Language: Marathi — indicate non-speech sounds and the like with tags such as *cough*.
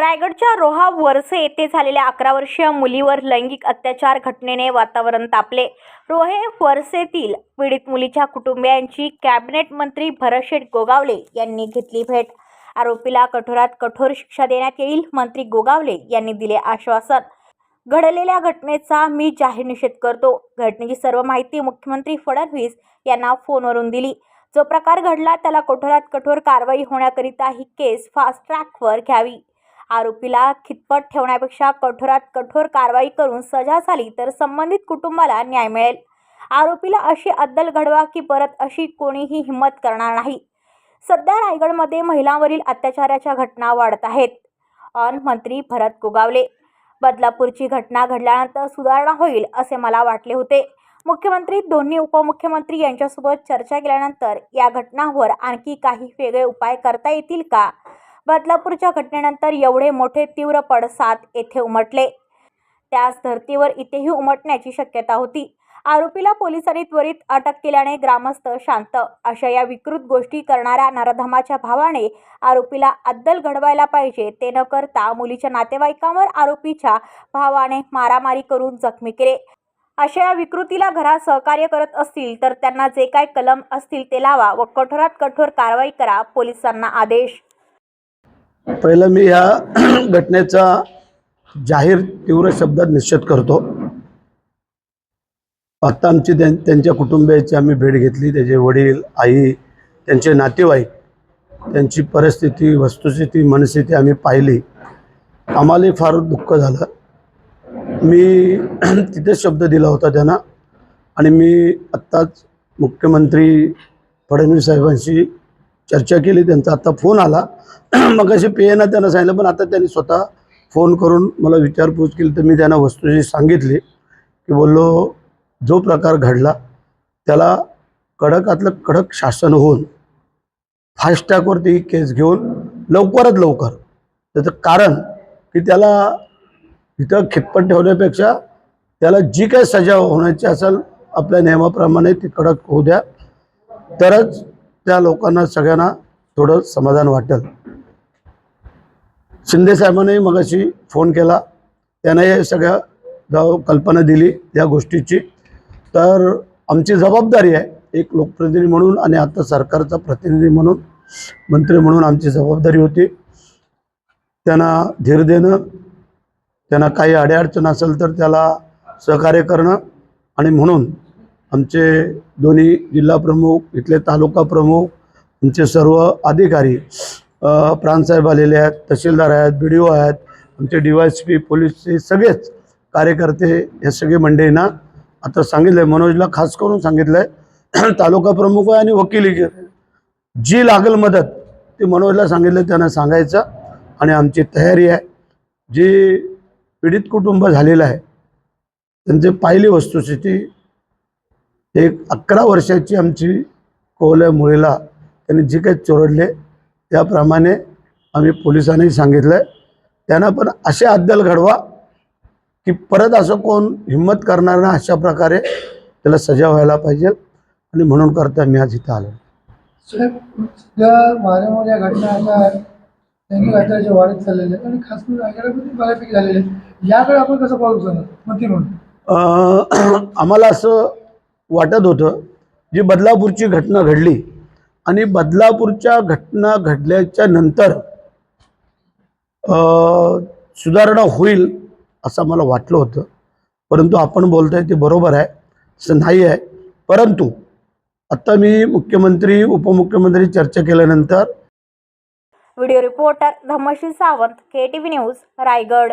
रायगडच्या रोहा वरसे येथे झालेल्या अकरा वर्षीय मुलीवर लैंगिक अत्याचार घटनेने वातावरण तापले. रोहे वरसेतील पीडित मुलीच्या कुटुंबियांची कॅबिनेट मंत्री भरशेठ गोगावले यांनी घेतली भेट. आरोपीला कठोरात कठोर शिक्षा देण्यात येईल मंत्री गोगावले यांनी दिले आश्वासन. घडलेल्या घटनेचा मी जाहीर निषेध करतो. घटनेची सर्व माहिती मुख्यमंत्री फडणवीस यांना फोनवरून दिली. जो प्रकार घडला त्याला कठोरात कठोर कारवाई होण्याकरिता ही केस फास्ट ट्रॅकवर घ्यावी. आरोपीला खितपत ठेवण्यापेक्षा कठोरात कठोर कारवाई करून सजा झाली तर संबंधित कुटुंबाला न्याय मिळेल. आरोपीला अशी अद्दल घडवा की परत अशी कोणीही हिंमत करणार नाही. सध्या रायगडमध्ये महिलांवरील अत्याचाराच्या घटना वाढत आहेत. अन मंत्री भरत गोगावले बदलापूरची घटना घडल्यानंतर सुधारणा होईल असे मला वाटले होते. मुख्यमंत्री दोन्ही उपमुख्यमंत्री यांच्यासोबत चर्चा केल्यानंतर या घटनांवर आणखी काही वेगळे उपाय करता येतील का? बदलापूरच्या घटनेनंतर एवढे मोठे तीव्र पडसाद येथे उमटले. त्याच धर्तीवर इथेही उमटण्याची शक्यता होती. आरोपीला पोलिसांनी त्वरित अटक केल्याने ग्रामस्थ शांत. अशा या विकृत गोष्टी करणाऱ्या नरधमाच्या भावाने आरोपीला अद्दल घडवायला पाहिजे ते न करता मुलीच्या नातेवाईकांवर आरोपीच्या भावाने मारामारी करून जखमी केले. अशा या विकृतीला घरात सहकार्य करत असतील तर त्यांना जे काय कलम असतील ते लावा व कठोरात कठोर कारवाई करा पोलिसांना आदेश. पहिलं मी ह्या *clears throat* घटनेचा जाहीर तीव्र शब्दात निषेध करतो. आत्ता आमची त्यां त्यांच्या कुटुंबियाची आम्ही भेट घेतली. त्याचे वडील आई त्यांचे नातेवाईक त्यांची परिस्थिती वस्तुस्थिती मनस्थिती आम्ही पाहिली. आम्हालाही फार दुःख झालं. मी *clears throat* तिथेच शब्द दिला होता त्यांना. आणि मी आत्ताच मुख्यमंत्री फडणवीस साहेबांशी चर्चा केली त्यांचा आत्ता फोन आला. *clears throat* मग अशी पेयना त्यांना सांगितलं पण आता त्यांनी स्वतः फोन करून मला विचारपूस केली तर मी त्यांना वस्तूची सांगितली की बोललो जो प्रकार घडला त्याला कडकातलं कडक शासन होऊन फास्टॅगवरती ही केस घेऊन लवकरात लवकर. त्याचं कारण की त्याला इथं खितपत ठेवण्यापेक्षा त्याला जी काही सजा होण्याची असेल आपल्या नियमाप्रमाणे ती कडक होऊ द्या. तरच त्या लोकांना सगळ्यांना थोडं समाधान वाटेल. शिंदे साहेबांनी मगाशी फोन केला. त्यांना हे सगळ्या गाव कल्पना दिली या गोष्टीची. तर आमची जबाबदारी आहे एक लोकप्रतिनिधी म्हणून आणि आता सरकारचा प्रतिनिधी म्हणून मंत्री म्हणून आमची जबाबदारी होती. त्यांना धीर देणं त्यांना काही अडीअडचण असेल तर त्याला सहकार्य करणं आणि म्हणून आमचे दोन्ही जिल्हा प्रमुख इथले तालुका प्रमुख आमचे सर्व अधिकारी प्रांतसाहेब आलेले आहेत तहसीलदार आहेत बी डी ओ आहेत आमचे डी वाय सी पी पोलीसचे सगळेच कार्यकर्ते हे सगळे मंडळींना आता सांगितलं आहे मनोजला खास करून सांगितलं आहे *clears throat* तालुका प्रमुख आहे आणि वकिली जी लागल मदत ती मनोजला सांगितलं त्यांना सांगायचं आणि आमची तयारी आहे. जी पीडित कुटुंब झालेलं आहे त्यांची पाहिली वस्तुस्थिती एक अकरा वर्षाची आमची कोवल्या मुलीला त्यांनी जी काही चोरडले त्याप्रमाणे आम्ही पोलिसांनी सांगितलं आहे त्यांना पण असे अद्दल घडवा की परत असं कोण हिंमत करणार ना अशा प्रकारे त्याला सजा व्हायला पाहिजे आणि म्हणून करता मी आज इथं आलो. घटना आता वाढत आहेत आणि खास करून बऱ्यापैकी झालेले याकडे आपण कसं म्हणून. *clears throat* आम्हाला असं वाटत होतं जी बदलापूरची घटना घडली. आणि बदलापूरच्या घटना घडल्याच्या नंतर सुधारणा होईल असं मला वाटलं होतं. परंतु आपण बोलतोय ते बरोबर आहे असं नाही आहे. परंतु आत्ता मी मुख्यमंत्री उपमुख्यमंत्री चर्चा केल्यानंतर video reporter Dhammashil Sawant K T V news Raigad.